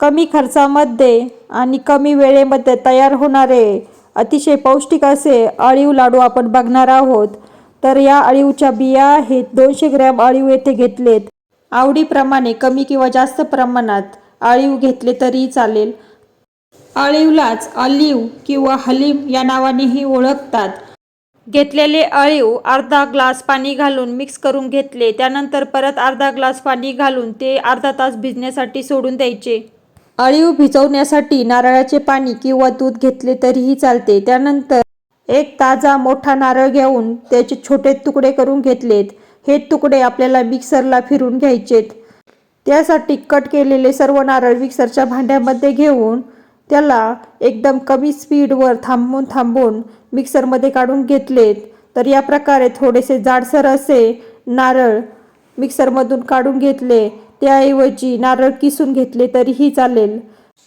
कमी खर्चामध्ये आणि कमी वेळेमध्ये तयार होणारे अतिशय पौष्टिक असे अळीव लाडू आपण बघणार आहोत. तर या अळीवच्या बिया आहेत दोनशे ग्रॅम अळीव येथे घेतलेत. आवडीप्रमाणे कमी किंवा जास्त प्रमाणात अळीव घेतले तरी चालेल. अळीवलाच अलिव किंवा हलीम या नावानेही ओळखतात. घेतलेले अळीव अर्धा ग्लास पाणी घालून मिक्स करून घेतले त्यानंतर परत अर्धा ग्लास पाणी घालून ते अर्धा तास भिजण्यासाठी सोडून द्यायचे. अळीव भिजवण्यासाठी नारळाचे पाणी किंवा दूध घेतले तरीही चालते. त्यानंतर एक ताजा मोठा नारळ घेऊन त्याचे छोटे तुकडे करून घेतलेत. हे तुकडे आपल्याला मिक्सरला फिरून घ्यायचेत. त्यासाठी कट केलेले सर्व नारळ मिक्सरच्या भांड्यामध्ये घेऊन त्याला एकदम कमी स्पीडवर थांबून थांबून मिक्सरमध्ये काढून घेतलेत. तर या प्रकारे थोडेसे जाडसर असे नारळ मिक्सरमधून काढून घेतले. त्याऐवजी नारळ किसून घेतले तरीही चालेल.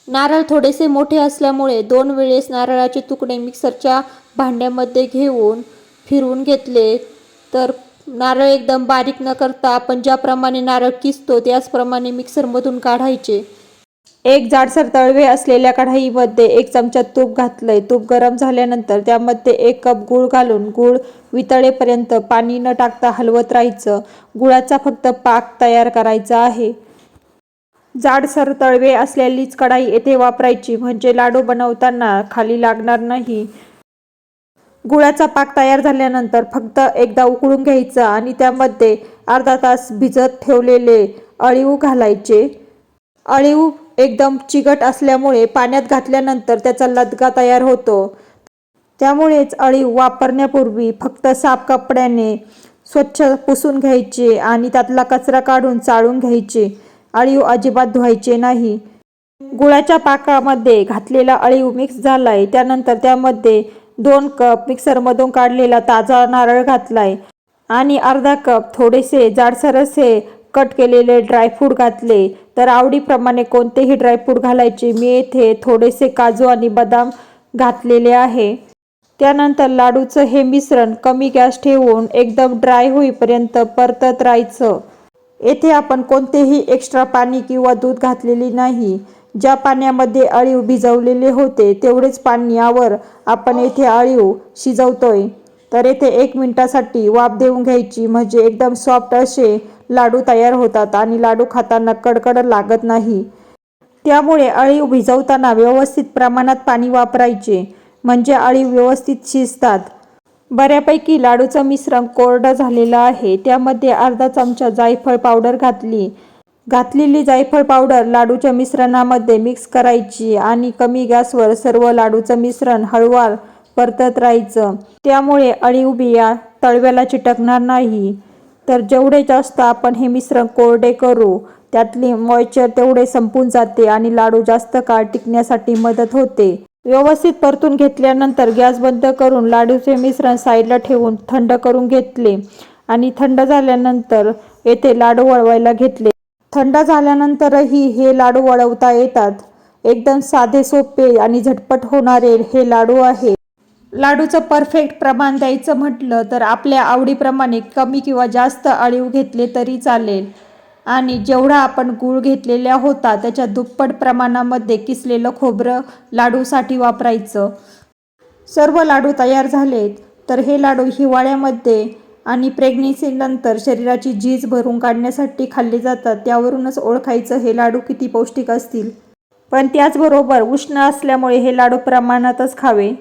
नारळ थोडेसे मोठे असल्यामुळे दोन वेळेस नारळाचे तुकडे मिक्सरच्या भांड्यामध्ये घेऊन फिरवून घेतले. तर नारळ एकदम बारीक न करता आपण ज्याप्रमाणे नारळ किसतो त्याचप्रमाणे मिक्सरमधून काढायचे. एक जाडसर तळवे असलेल्या कढाईमध्ये एक चमचा तूप घातलंय. तूप गरम झाल्यानंतर त्यामध्ये एक कप गूळ घालून गूळ वितळेपर्यंत पाणी न टाकता हलवत राहायचं. गुळाचा फक्त पाक तयार करायचा आहे. जाडसर तळवे असलेलीच कढाई येथे वापरायची म्हणजे लाडू बनवताना खाली लागणार नाही. गुळाचा पाक तयार झाल्यानंतर फक्त एकदा उकळून घ्यायचा आणि त्यामध्ये अर्धा तास भिजत ठेवलेले अळीव घालायचे. अळीव एकदम चिकट असल्यामुळे पाण्यात घातल्यानंतर त्याचा लदगा तयार होतो. त्यामुळेच अळीव वापरण्यापूर्वी फक्त साफ कपड्याने स्वच्छ पुसून घ्यायचे आणि त्यातला कचरा काढून चाळून घ्यायचे. अळीव अजिबात धुवायचे नाही. गुळाच्या पाकामध्ये घातलेला अळीव मिक्स झालाय. त्यानंतर त्यामध्ये दोन कप मिक्सरमधून काढलेला ताजा नारळ घातलाय. आणि अर्धा कप थोडेसे जाडसरसे कट केलेले ड्रायफ्रूट घातले तर आवडीप्रमाणे कोणतेही ड्रायफ्रूट घालायचे. मी येथे थोडेसे काजू आणि बदाम घातलेले आहे. त्यानंतर लाडूचं हे मिश्रण कमी गॅस ठेवून एकदम ड्राय होईपर्यंत परतत राहायचं. येथे आपण कोणतेही एक्स्ट्रा पाणी किंवा दूध घातलेले नाही. ज्या पाण्यामध्ये अळीव भिजवलेले होते तेवढेच पाणी यावर आपण येथे अळीव शिजवतोय. तर येथे एक मिनिटासाठी वाफ देऊन घ्यायची. म्हणजे एकदम सॉफ्ट असे लाडू तयार होतात आणि लाडू खाताना कडकड लागत नाही. त्यामुळे अळीव भिजवताना व्यवस्थित प्रमाणात पाणी वापरायचे. म्हणजे अळीव व्यवस्थित शिजतात. बऱ्यापैकी लाडूचं मिश्रण कोरडं झालेलं आहे. त्यामध्ये अर्धा चमचा जायफळ पावडर घातली. घातलेली जायफळ पावडर लाडूच्या मिश्रणामध्ये मिक्स करायची आणि कमी गॅसवर सर्व लाडूचं मिश्रण हळूवार परतत राहायचं. त्यामुळे अळीव बिया तळव्याला चिटकणार नाही. तर जेवढे जास्त आपण हे मिश्रण कोरडे करू त्यातली मॉइश्चर तेवढे संपून जाते आणि लाडू जास्त काळ टिकण्यासाठी मदत होते. व्यवस्थित परतून घेतल्यानंतर गॅस बंद करून लाडूचे मिश्रण साईडला ठेवून थंड करून घेतले आणि थंड झाल्यानंतर येथे लाडू वळवायला घेतले. थंड झाल्यानंतरही हे लाडू वळवता येतात. एकदम साधे सोपे आणि झटपट होणारे हे लाडू आहे. लाडूचं परफेक्ट प्रमाण द्यायचं म्हटलं तर आपल्या आवडीप्रमाणे कमी किंवा जास्त अळीव घेतले तरी चालेल. आणि जेवढा आपण गूळ घेतलेला होता त्याच्या दुप्पट प्रमाणामध्ये किसलेलं खोबरं लाडूसाठी वापरायचं. सर्व लाडू तयार झालेत तर हे लाडू हिवाळ्यामध्ये आणि प्रेग्नेन्सीनंतर शरीराची झीज भरून काढण्यासाठी खाल्ले जातात. त्यावरूनच ओळखायचं हे लाडू किती पौष्टिक असतील. पण त्याचबरोबर उष्ण असल्यामुळे हे लाडू प्रमाणातच खावे.